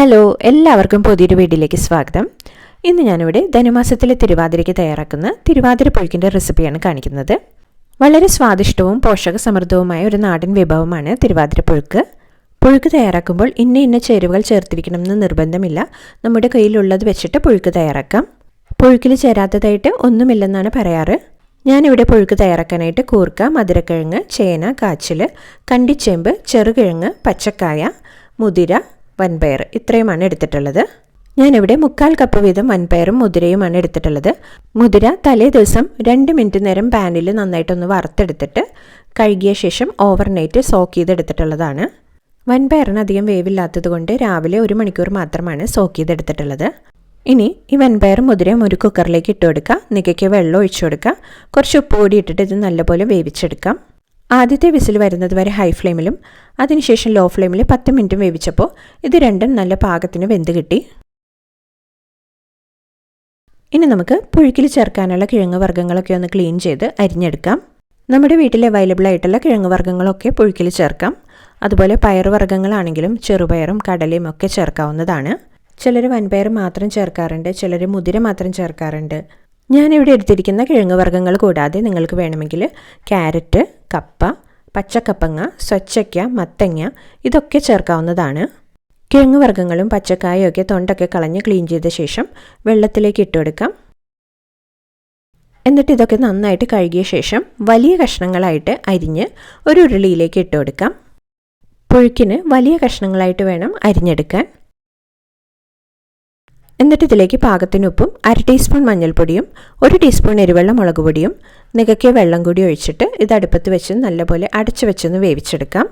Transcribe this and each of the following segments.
Hello എല്ലാവർക്കും പുതിയൊരു വീഡിയോയിലേക്ക് സ്വാഗതം. ഇന്ന് ഞാനിവിടെ ധനുമാസത്തിലെ തിരുവാതിരയ്ക്ക് തയ്യാറാക്കുന്ന തിരുവാതിര പുഴുക്കിന്റെ റെസിപ്പിയാണ് കാണിക്കുന്നത്. വളരെ സ്വാദിഷ്ടവും പോഷക സമൃദ്ധവുമായ ഒരു നാടൻ വിഭവമാണ് തിരുവാതിര പുഴുക്ക്. പുഴുക്ക് തയ്യാറാക്കുമ്പോൾ ഇന്ന ഇന്ന ചേരുവകൾ ചേർത്തിരിക്കണമെന്ന് നിർബന്ധമില്ല. നമ്മുടെ കയ്യിലുള്ളത് വെച്ചിട്ട് പുഴുക്ക് തയ്യാറാക്കാം. പുഴുക്കിൽ ചേരാത്തതായിട്ട് ഒന്നുമില്ലെന്നാണ് പറയാറ്. ഞാനിവിടെ പുഴുക്ക് തയ്യാറാക്കാനായിട്ട് കൂർക്ക മധുരക്കിഴങ്ങ് ചേന കാച്ചിൽ കണ്ടിച്ചേമ്പ് ചെറുകിഴങ്ങ് പച്ചക്കായ മുതിര വൻപയർ ഇത്രയുമാണ് എടുത്തിട്ടുള്ളത്. ഞാനിവിടെ മുക്കാൽ കപ്പ് വീതം വൻപയറും മുതിരയുമാണ് എടുത്തിട്ടുള്ളത്. മുതിര തലേ ദിവസം രണ്ട് മിനിറ്റ് നേരം പാനിൽ നന്നായിട്ടൊന്ന് വറുത്തെടുത്തിട്ട് കഴുകിയ ശേഷം ഓവർനൈറ്റ് സോക്ക് ചെയ്തെടുത്തിട്ടുള്ളതാണ്. വൻപയറിന് അധികം വേവില്ലാത്തത് കൊണ്ട് രാവിലെ ഒരു മണിക്കൂർ മാത്രമാണ് സോക്ക് ചെയ്തെടുത്തിട്ടുള്ളത്. ഇനി ഈ വൻപയറും മുതിരയും ഒരു കുക്കറിലേക്ക് ഇട്ട് കൊടുക്കുക നികയ്ക്ക് വെള്ളം ഒഴിച്ചു കൊടുക്കുക കുറച്ച് ഉപ്പ് കൂടി ഇട്ടിട്ട് ഇത് നല്ലപോലെ വേവിച്ചെടുക്കാം. ആദ്യത്തെ വിസിൽ വരുന്നത് വരെ ഹൈ ഫ്ലെയിമിലും അതിനുശേഷം ലോ ഫ്ലെയിമിൽ പത്ത് മിനിറ്റ് വേവിച്ചപ്പോൾ ഇത് രണ്ടും നല്ല പാകത്തിന് വെന്ത് കിട്ടി. ഇനി നമുക്ക് പുഴുക്കിൽ ചേർക്കാനുള്ള കിഴങ്ങ് വർഗങ്ങളൊക്കെ ഒന്ന് ക്ലീൻ ചെയ്ത് അരിഞ്ഞെടുക്കാം. നമ്മുടെ വീട്ടിൽ അവൈലബിൾ ആയിട്ടുള്ള കിഴങ്ങ് വർഗങ്ങളൊക്കെ പുഴുക്കിൽ ചേർക്കാം. അതുപോലെ പയർ വർഗങ്ങളാണെങ്കിലും ചെറുപയറും കടലയും ഒക്കെ ചേർക്കാവുന്നതാണ്. ചിലർ വൻപയർ മാത്രം ചേർക്കാറുണ്ട് ചിലർ മുതിര മാത്രം ചേർക്കാറുണ്ട്. ഞാനിവിടെ എടുത്തിരിക്കുന്ന കിഴങ്ങ് വർഗങ്ങൾ കൂടാതെ നിങ്ങൾക്ക് വേണമെങ്കിൽ ക്യാരറ്റ് കപ്പ പച്ചക്കപ്പങ്ങ സ്വച്ചയ്ക്ക മത്തങ്ങ ഇതൊക്കെ ചേർക്കാവുന്നതാണ്. കിഴങ്ങ് വർഗങ്ങളും പച്ചക്കായൊക്കെ തൊണ്ടൊക്കെ കളഞ്ഞ് ക്ലീൻ ചെയ്ത ശേഷം വെള്ളത്തിലേക്ക് ഇട്ടുകൊടുക്കാം എന്നിട്ട് ഇതൊക്കെ നന്നായിട്ട് കഴുകിയ ശേഷം വലിയ കഷ്ണങ്ങളായിട്ട് അരിഞ്ഞ് ഒരു ഉരുളിയിലേക്ക് ഇട്ട് കൊടുക്കാം. പുഴുക്കിന് വലിയ കഷ്ണങ്ങളായിട്ട് വേണം അരിഞ്ഞെടുക്കാൻ. എന്നിട്ട് ഇതിലേക്ക് പാകത്തിന് ഉപ്പും അര ടീസ്പൂൺ മഞ്ഞൾപ്പൊടിയും ഒരു ടീസ്പൂൺ എരിവെള്ള മുളക് പൊടിയും നികക്കിയ വെള്ളം കൂടി ഒഴിച്ചിട്ട് ഇത് അടുപ്പത്ത് വെച്ച് നല്ലപോലെ അടച്ചു വെച്ചൊന്ന് വേവിച്ചെടുക്കാം.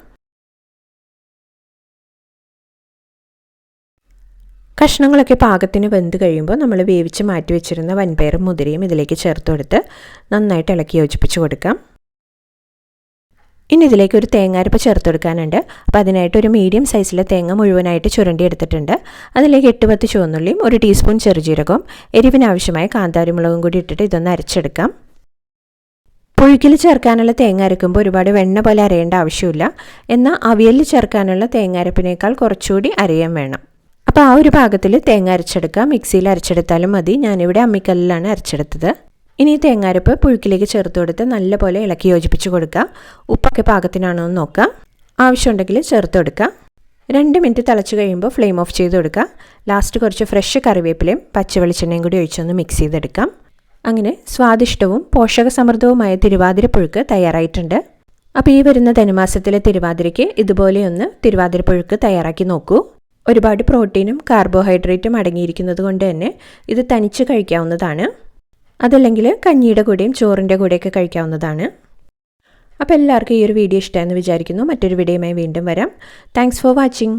കഷ്ണങ്ങളൊക്കെ പാകത്തിന് വെന്ത് കഴിയുമ്പോൾ നമ്മൾ വേവിച്ച് മാറ്റി വെച്ചിരുന്ന വൻപയറും മുതിരയും ഇതിലേക്ക് ചേർത്ത് കൊടുത്ത് നന്നായിട്ട് ഇളക്കി യോജിപ്പിച്ച് കൊടുക്കാം. ഇനി ഇതിലേക്ക് ഒരു തേങ്ങാരപ്പ് ചേർത്ത് കൊടുക്കാനുണ്ട്. അപ്പോൾ അതിനായിട്ട് ഒരു മീഡിയം സൈസിലെ തേങ്ങ മുഴുവനായിട്ട് ചുരണ്ടി എടുത്തിട്ടുണ്ട്. അതിലേക്ക് എട്ട് പത്ത് ചുവന്നുള്ളിയും ഒരു ടീസ്പൂൺ ചെറുജീരകവും എരിവിനാവശ്യമായ കാന്താരിമുളകും കൂടി ഇട്ടിട്ട് ഇതൊന്ന് അരച്ചെടുക്കാം. പുഴുക്കിൽ ചേർക്കാനുള്ള തേങ്ങ അരക്കുമ്പോൾ ഒരുപാട് വെണ്ണ പോലെ അരയേണ്ട ആവശ്യമില്ല. എന്നാൽ അവിയലിൽ ചേർക്കാനുള്ള തേങ്ങ അരപ്പിനേക്കാൾ കുറച്ചുകൂടി അരയാൻ വേണം. അപ്പോൾ ആ ഒരു ഭാഗത്തിൽ തേങ്ങ അരച്ചെടുക്കാം. മിക്സിയിൽ അരച്ചെടുത്താലും മതി. ഞാനിവിടെ അമ്മിക്കല്ലിലാണ് അരച്ചെടുത്തത്. ഇനി തേങ്ങാരപ്പ് പുഴുക്കിലേക്ക് ചേർത്ത് കൊടുത്ത് നല്ലപോലെ ഇളക്കി യോജിപ്പിച്ച് കൊടുക്കുക. ഉപ്പൊക്കെ പാകത്തിനാണോ എന്ന് നോക്കുക. ആവശ്യമുണ്ടെങ്കിൽ ചേർത്ത് കൊടുക്കുക. രണ്ട് മിനിറ്റ് തിളച്ച് കഴിയുമ്പോൾ ഫ്ലെയിം ഓഫ് ചെയ്ത് കൊടുക്കുക. ലാസ്റ്റ് കുറച്ച് ഫ്രഷ് കറിവേപ്പിലയും പച്ച വെളിച്ചെണ്ണയും കൂടി ഒഴിച്ചൊന്ന് മിക്സ് ചെയ്തെടുക്കാം. അങ്ങനെ സ്വാദിഷ്ടവും പോഷകസമൃദ്ധവുമായ തിരുവാതിര പുഴുക്ക് തയ്യാറായിട്ടുണ്ട്. അപ്പോൾ ഈ വരുന്ന ധനുമാസത്തിലെ തിരുവാതിരയ്ക്ക് ഇതുപോലെയൊന്ന് തിരുവാതിര പുഴുക്ക് തയ്യാറാക്കി നോക്കൂ. ഒരുപാട് പ്രോട്ടീനും കാർബോഹൈഡ്രേറ്റും അടങ്ങിയിരിക്കുന്നത് കൊണ്ട് തന്നെ ഇത് തനിച്ച് കഴിക്കാവുന്നതാണ്. അതല്ലെങ്കിൽ കഞ്ഞിയുടെ കൂടെയും ചോറിന്റെ കൂടെയൊക്കെ കഴിക്കാവുന്നതാണ്. അപ്പോൾ എല്ലാവർക്കും ഈ ഒരു വീഡിയോ ഇഷ്ടമായെന്ന് വിചാരിക്കുന്നു. മറ്റൊരു വീഡിയോയുമായി വീണ്ടും വരാം. Thanks for watching